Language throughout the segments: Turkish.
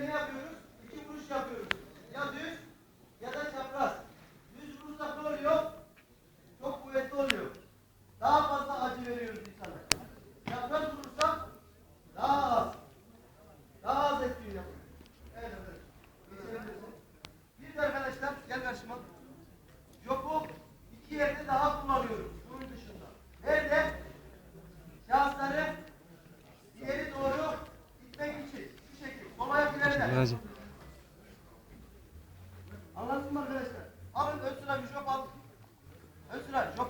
ne yapıyoruz? İki vuruş yapıyoruz. Ya düz Hacı. Anladın mı arkadaşlar? Alın ön sıra bir şey job alın. Ön sıra job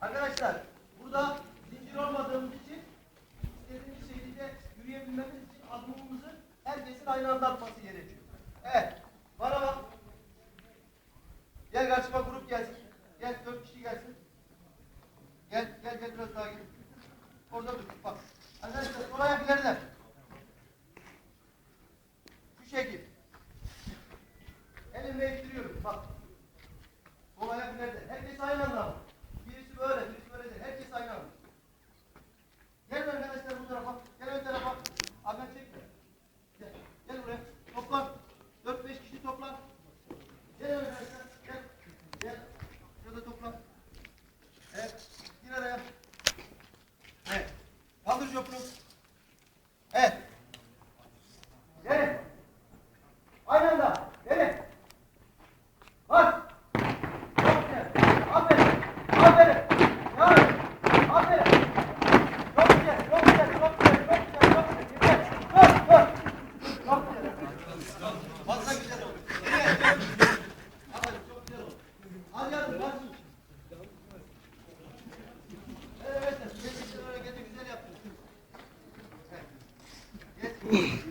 Arkadaşlar burada zincir olmadığımız için istediğimiz şekilde yürüyebilmemiz için adımımızı herkesin aynı anda atması gerekiyor. Evet. Bana bak. Gel karşıma grup gelsin. Gel dört kişi gelsin. Gel gel gel biraz daha gel. Orada dur. Bak. Arkadaşlar oraya ileride. Şu şekil. Elimle ittiriyorum. Bak. Olaya ileride. Herkes aynı anda. Bak öğrenir, öğrenir. Herkes aynı anlamda. Mm-hmm.